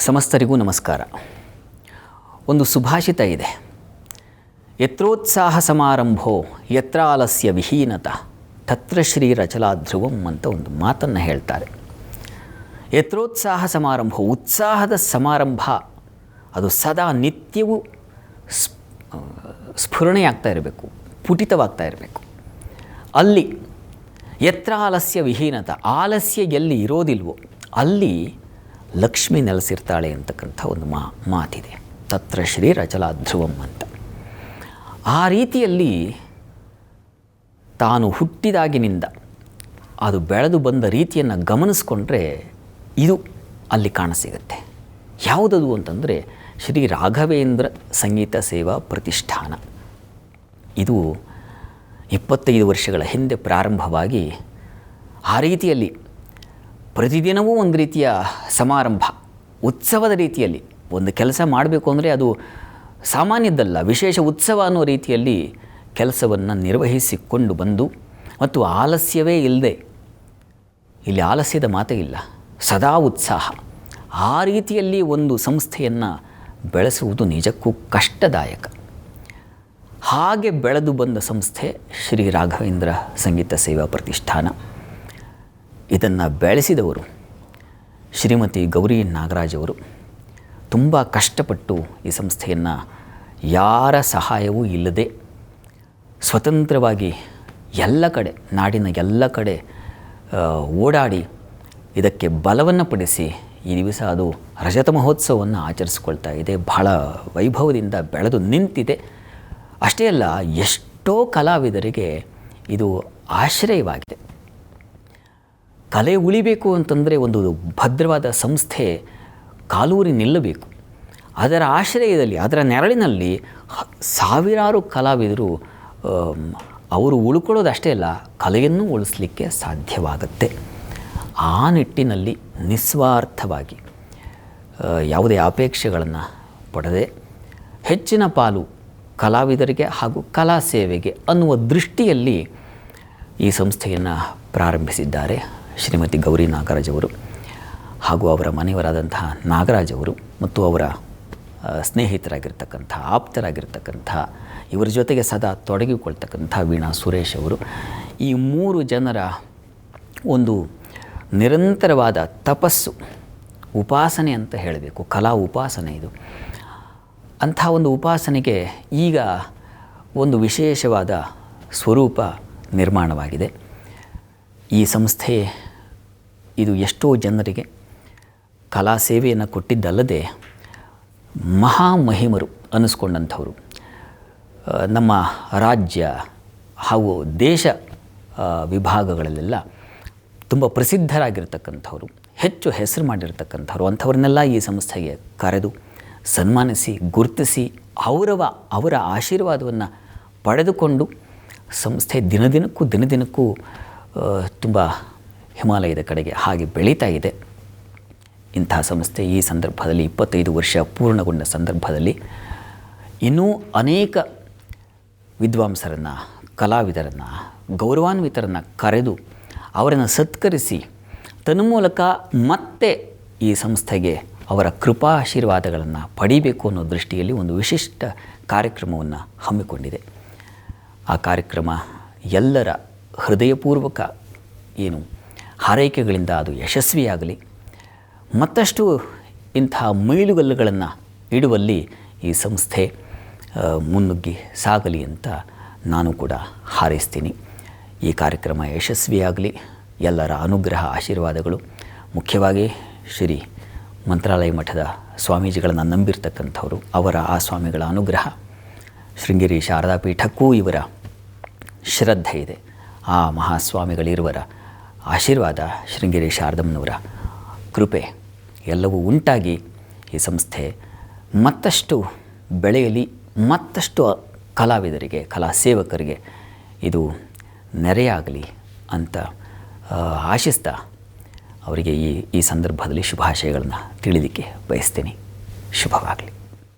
ಸಮಸ್ತರಿಗೂ ನಮಸ್ಕಾರ. ಒಂದು ಸುಭಾಷಿತ ಇದೆ. ಯತ್ರೋತ್ಸಾಹ ಸಮಾರಂಭೋ ಯತ್ರ ಆಲಸ್ಯ ವಿಹೀನತ ತತ್ರ ಶ್ರೀ ರಚಲಾ ಧ್ರುವಂ ಅಂತ ಒಂದು ಮಾತನ್ನು ಹೇಳ್ತಾರೆ. ಯತ್ರೋತ್ಸಾಹ ಸಮಾರಂಭ ಉತ್ಸಾಹದ ಸಮಾರಂಭ. ಅದು ಸದಾ ನಿತ್ಯವೂ ಸ್ಫ್ ಸ್ಫುರಣೆಯಾಗ್ತಾ ಇರಬೇಕು, ಪುಟಿತವಾಗ್ತಾ ಇರಬೇಕು. ಅಲ್ಲಿ ಯತ್ರ ಆಲಸ್ಯ ವಿಹೀನತ, ಆಲಸ್ಯ ಎಲ್ಲಿ ಇರೋದಿಲ್ವೋ ಅಲ್ಲಿ ಲಕ್ಷ್ಮಿ ನೆಲೆಸಿರ್ತಾಳೆ ಅಂತಕ್ಕಂಥ ಒಂದು ಮಾ ಮಾತಿದೆ. ತತ್ರ ಶ್ರೀ ರಚಲಾ ಧ್ರುವಂ ಅಂತ. ಆ ರೀತಿಯಲ್ಲಿ ತಾನು ಹುಟ್ಟಿದಾಗಿನಿಂದ ಅದು ಬೆಳೆದು ಬಂದ ರೀತಿಯನ್ನು ಗಮನಿಸ್ಕೊಂಡ್ರೆ ಇದು ಅಲ್ಲಿ ಕಾಣಸಿಗುತ್ತೆ. ಯಾವುದದು ಅಂತಂದರೆ ಶ್ರೀ ರಾಘವೇಂದ್ರ ಸಂಗೀತ ಸೇವಾ ಪ್ರತಿಷ್ಠಾನ. ಇದು ಇಪ್ಪತ್ತೈದು ವರ್ಷಗಳ ಹಿಂದೆ ಪ್ರಾರಂಭವಾಗಿ ಆ ರೀತಿಯಲ್ಲಿ ಪ್ರತಿದಿನವೂ ಒಂದು ರೀತಿಯ ಸಮಾರಂಭ, ಉತ್ಸವದ ರೀತಿಯಲ್ಲಿ ಒಂದು ಕೆಲಸ ಮಾಡಬೇಕು ಅಂದರೆ ಅದು ಸಾಮಾನ್ಯದ್ದಲ್ಲ, ವಿಶೇಷ ಉತ್ಸವ ಅನ್ನೋ ರೀತಿಯಲ್ಲಿ ಕೆಲಸವನ್ನು ನಿರ್ವಹಿಸಿಕೊಂಡು ಬಂದು, ಮತ್ತು ಆಲಸ್ಯವೇ ಇಲ್ಲದೆ ಇಲ್ಲಿ ಆಲಸ್ಯದ ಮಾತೇ ಇಲ್ಲ, ಸದಾ ಉತ್ಸಾಹ. ಆ ರೀತಿಯಲ್ಲಿ ಒಂದು ಸಂಸ್ಥೆಯನ್ನು ಬೆಳೆಸುವುದು ನಿಜಕ್ಕೂ ಕಷ್ಟದಾಯಕ. ಹಾಗೆ ಬೆಳೆದು ಬಂದ ಸಂಸ್ಥೆ ಶ್ರೀ ರಾಘವೇಂದ್ರ ಸಂಗೀತ ಸೇವಾ ಪ್ರತಿಷ್ಠಾನ. ಇದನ್ನು ಬೆಳೆಸಿದವರು ಶ್ರೀಮತಿ ಗೌರಿ ನಾಗರಾಜ್ ಅವರು. ತುಂಬ ಕಷ್ಟಪಟ್ಟು ಈ ಸಂಸ್ಥೆಯನ್ನು ಯಾರ ಸಹಾಯವೂ ಇಲ್ಲದೆ ಸ್ವತಂತ್ರವಾಗಿ ಎಲ್ಲ ಕಡೆ, ನಾಡಿನ ಎಲ್ಲ ಕಡೆ ಓಡಾಡಿ ಇದಕ್ಕೆ ಬಲವನ್ನು ಪಡಿಸಿ ಈ ದಿವಸ ಅದು ರಜತ ಮಹೋತ್ಸವವನ್ನು ಆಚರಿಸ್ಕೊಳ್ತಾ ಇದೆ. ಬಹಳ ವೈಭವದಿಂದ ಬೆಳೆದು ನಿಂತಿದೆ. ಅಷ್ಟೇ ಅಲ್ಲ, ಎಷ್ಟೋ ಕಲಾವಿದರಿಗೆ ಇದು ಆಶ್ರಯವಾಗಿದೆ. ಕಲೆ ಉಳಿಬೇಕು ಅಂತಂದರೆ ಒಂದು ಭದ್ರವಾದ ಸಂಸ್ಥೆ ಕಾಲೂರಿ ನಿಲ್ಲಬೇಕು. ಅದರ ಆಶ್ರಯದಲ್ಲಿ, ಅದರ ನೆರಳಿನಲ್ಲಿ ಸಾವಿರಾರು ಕಲಾವಿದರು ಅವರು ಉಳ್ಕೊಳ್ಳೋದಷ್ಟೇ ಅಲ್ಲ, ಕಲೆಯನ್ನು ಉಳಿಸ್ಲಿಕ್ಕೆ ಸಾಧ್ಯವಾಗುತ್ತೆ. ಆ ನಿಟ್ಟಿನಲ್ಲಿ ನಿಸ್ವಾರ್ಥವಾಗಿ ಯಾವುದೇ ಅಪೇಕ್ಷೆಗಳನ್ನು ಪಡೆದೆ ಹೆಚ್ಚಿನ ಪಾಲು ಕಲಾವಿದರಿಗೆ ಹಾಗೂ ಕಲಾ ಸೇವೆಗೆ ಅನ್ನುವ ದೃಷ್ಟಿಯಲ್ಲಿ ಈ ಸಂಸ್ಥೆಯನ್ನು ಪ್ರಾರಂಭಿಸಿದ್ದಾರೆ. ಶ್ರೀಮತಿ ಗೌರಿ ನಾಗರಾಜ್ ಅವರು ಹಾಗೂ ಅವರ ಮನೆಯವರಾದಂತಹ ನಾಗರಾಜ್ ಅವರು ಮತ್ತು ಅವರ ಸ್ನೇಹಿತರಾಗಿರ್ತಕ್ಕಂಥ, ಆಪ್ತರಾಗಿರ್ತಕ್ಕಂಥ, ಇವರ ಜೊತೆಗೆ ಸದಾ ತೊಡಗಿಕೊಳ್ತಕ್ಕಂಥ ವೀಣಾ ಸುರೇಶ್ ಅವರು, ಈ ಮೂರು ಜನರ ಒಂದು ನಿರಂತರವಾದ ತಪಸ್ಸು, ಉಪಾಸನೆ ಅಂತ ಹೇಳಬೇಕು, ಕಲಾ ಉಪಾಸನೆ ಇದು. ಅಂಥ ಒಂದು ಉಪಾಸನೆಗೆ ಈಗ ಒಂದು ವಿಶೇಷವಾದ ಸ್ವರೂಪ ನಿರ್ಮಾಣವಾಗಿದೆ. ಈ ಸಂಸ್ಥೆ ಇದು ಎಷ್ಟೋ ಜನರಿಗೆ ಕಲಾ ಸೇವೆಯನ್ನು ಕೊಟ್ಟಿದ್ದಲ್ಲದೆ ಮಹಾಮಹಿಮರು ಅನ್ನಿಸ್ಕೊಂಡಂಥವರು. ಆ, ನಮ್ಮ ರಾಜ್ಯ ಹಾಗೂ ದೇಶ ವಿಭಾಗಗಳಲ್ಲೆಲ್ಲ ತುಂಬ ಪ್ರಸಿದ್ಧರಾಗಿರ್ತಕ್ಕಂಥವ್ರು ಹೆಚ್ಚು ಹೆಸರು ಮಾಡಿರ್ತಕ್ಕಂಥವ್ರು ಅಂಥವ್ರನ್ನೆಲ್ಲ ಈ ಸಂಸ್ಥೆಗೆ ಕರೆದು ಸನ್ಮಾನಿಸಿ ಗುರುತಿಸಿ ಅವರವ ಅವರ ಆಶೀರ್ವಾದವನ್ನು ಪಡೆದುಕೊಂಡು ಸಂಸ್ಥೆ ದಿನದಿನಕ್ಕೂ ದಿನದಿನಕ್ಕೂ ತುಂಬ ಹಿಮಾಲಯದ ಕಡೆಗೆ ಹಾಗೆ ಬೆಳೀತಾ ಇದೆ. ಇಂಥ ಸಂಸ್ಥೆ ಈ ಸಂದರ್ಭದಲ್ಲಿ ಇಪ್ಪತ್ತೈದು ವರ್ಷ ಪೂರ್ಣಗೊಂಡ ಸಂದರ್ಭದಲ್ಲಿ ಇನ್ನೂ ಅನೇಕ ವಿದ್ವಾಂಸರನ್ನು, ಕಲಾವಿದರನ್ನು, ಗೌರವಾನ್ವಿತರನ್ನು ಕರೆದು ಅವರನ್ನು ಸತ್ಕರಿಸಿ ತನ್ಮೂಲಕ ಮತ್ತೆ ಈ ಸಂಸ್ಥೆಗೆ ಅವರ ಕೃಪಾ ಆಶೀರ್ವಾದಗಳನ್ನು ಪಡಿಬೇಕು ಅನ್ನೋ ದೃಷ್ಟಿಯಲ್ಲಿ ಒಂದು ವಿಶಿಷ್ಟ ಕಾರ್ಯಕ್ರಮವನ್ನು ಹಮ್ಮಿಕೊಂಡಿದೆ. ಆ ಕಾರ್ಯಕ್ರಮ ಎಲ್ಲರ ಹೃದಯಪೂರ್ವಕ ಏನು ಹಾರೈಕೆಗಳಿಂದ ಅದು ಯಶಸ್ವಿಯಾಗಲಿ. ಮತ್ತಷ್ಟು ಇಂತಹ ಮೈಲುಗಲ್ಲುಗಳನ್ನು ಇಡುವಲ್ಲಿ ಈ ಸಂಸ್ಥೆ ಮುನ್ನುಗ್ಗಿ ಸಾಗಲಿ ಅಂತ ನಾನು ಕೂಡ ಹಾರೈಸ್ತೀನಿ. ಈ ಕಾರ್ಯಕ್ರಮ ಯಶಸ್ವಿಯಾಗಲಿ. ಎಲ್ಲರ ಅನುಗ್ರಹ, ಆಶೀರ್ವಾದಗಳು. ಮುಖ್ಯವಾಗಿ ಶ್ರೀ ಮಂತ್ರಾಲಯ ಮಠದ ಸ್ವಾಮೀಜಿಗಳನ್ನು ನಂಬಿರ್ತಕ್ಕಂಥವರು, ಅವರ ಆ ಸ್ವಾಮಿಗಳ ಅನುಗ್ರಹ. ಶೃಂಗೇರಿ ಶಾರದಾ ಪೀಠಕ್ಕೂ ಇವರ ಶ್ರದ್ಧೆ ಇದೆ. ಆ ಮಹಾಸ್ವಾಮಿಗಳಿರುವರ ಆಶೀರ್ವಾದ ಶೃಂಗೇರಿ ಶಾರದಮ್ಮನವರ ಕೃಪೆ ಎಲ್ಲವೂ ಉಂಟಾಗಿ ಈ ಸಂಸ್ಥೆ ಮತ್ತಷ್ಟು ಬೆಳೆಯಲಿ, ಮತ್ತಷ್ಟು ಕಲಾವಿದರಿಗೆ, ಕಲಾ ಸೇವಕರಿಗೆ ಇದು ನೆರೆಯಾಗಲಿ ಅಂತ ಆಶಿಸ್ತಾ ಅವರಿಗೆ ಈ ಈ ಸಂದರ್ಭದಲ್ಲಿ ಶುಭಾಶಯಗಳನ್ನು ತಿಳಿದಿಕ್ಕೆ ಬಯಸ್ತೀನಿ. ಶುಭವಾಗಲಿ.